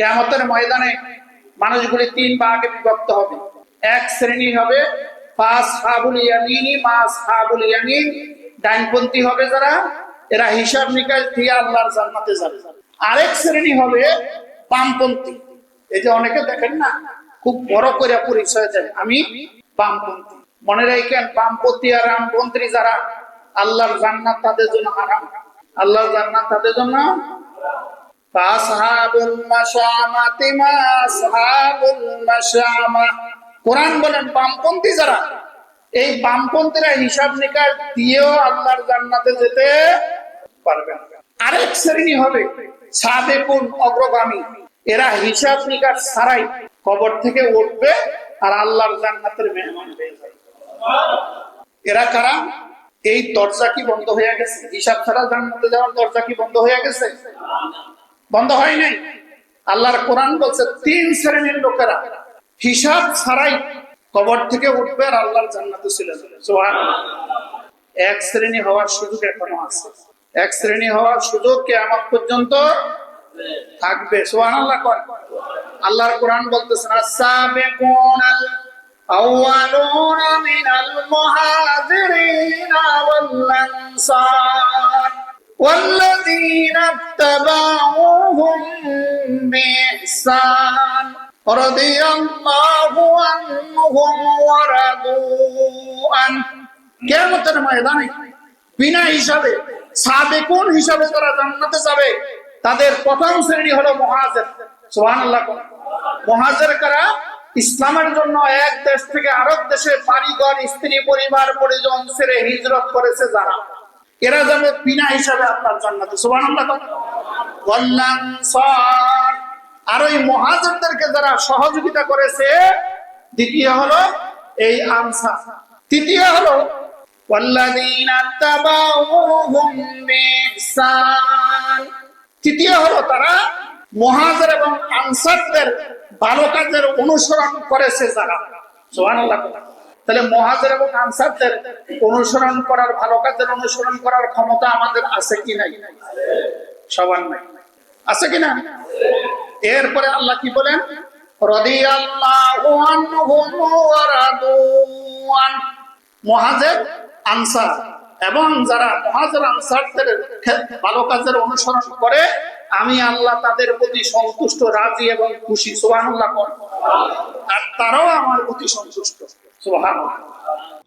কেয়ামতের ময়দানে মানুষগুলি তিন ভাগে বিভক্ত হবে। এক শ্রেণি হবে হবে যারা, এরা হিসাব নিকাশ দিয়ে আল্লাহর জান্নাতে যাবে। আরেক শ্রেণি হবে বামপন্থী। এই যে অনেকে দেখেন না, খুব বড় করে পরিচয় দেয় আমি বামপন্থী। মনে রাখেন, বামপন্থী আর রামপন্থী যারা, আল্লাহর জান্নাত তাদের জন্য হারাম। আল্লাহর জান্নাত তাদের জন্য কোরআন বলেন, বামপন্থী যারা, এই বামপন্থীরা হিসাব নিকাশ দিয়েও আল্লাহর জান্নাতে যেতে পারবে আরেক শ্রেণি হবে সাবেকুন অগ্রগামী। এরা হিসাব নিকাশ ছাড়াই কবর থেকে উঠবে আর আল্লাহর জান্নাতের মেহমান হয়ে যাবে। এরা কারা? এই দরজা কি বন্ধ হয়ে গেছে? হিসাব ছাড়া জান্নাতে যাওয়ার দরজা কি বন্ধ হয়ে গেছে? বন্ধ হয় নাই। আল্লাহর কোরআন বলছে, তিন শ্রেণির লোকেরা হিসাব ছাড়াই কবর থেকে উঠবে আর আল্লাহর জান্নাতে সুবহানাল্লাহ। এক শ্রেণি হওয়ার সুযোগ এখনও আছে। এক শ্রেণি হওয়ার সুযোগ কে আমার পর্যন্ত থাকবে। সুবহানাল্লাহ কর। আল্লাহর কোরআন বলতেছেন আস-সাবিকুনাল আউয়ালুনা মিনাল মুহাজিরিন ওয়াল আনসার والذين اتبعوهم بإحسان رضي الله عنهم ورضوا عنه কেয়ামতের ময়দানে বিনা হিসাবে সাবেকুন হিসাবে তারা জান্নাতে যাবে তাদের প্রথম শ্রেণী হলো মহাজের সুবহানাল্লাহ মহাজের কারা ইসলামের জন্য এক দেশ থেকে আরেক দেশে বাড়িঘর স্ত্রী পরিবার পরিজন ছেড়ে হিজরত করেছে যারা এরা যাবে বিনা হিসাবে আপনার জান্নাতে। সুবান আর ওই মহাজনদেরকে যারা সহযোগিতা করেছে, দ্বিতীয় হলো এই আমসা। তৃতীয় হলো তৃতীয় হলো তারা মহাজের এবং আনসারদের ভালো কাজের অনুসরণ করেছে যারা। সোহান তাহলে মহাজের এবং আনসারদের অনুসরণ করার, ভালো কাজের অনুসরণ করার ক্ষমতা আমাদের আছে কি নাই? সবার নাই। আছে কি না? এরপরে আল্লাহ কি বলেন? মহাজের, আনসার ভালো কাজের অনুসরণ করে, আমি আল্লাহ তাদের প্রতি সন্তুষ্ট, রাজি এবং খুশি। সুবহানাল্লাহ কর আর তারাও আমার প্রতি সন্তুষ্ট। 是吧？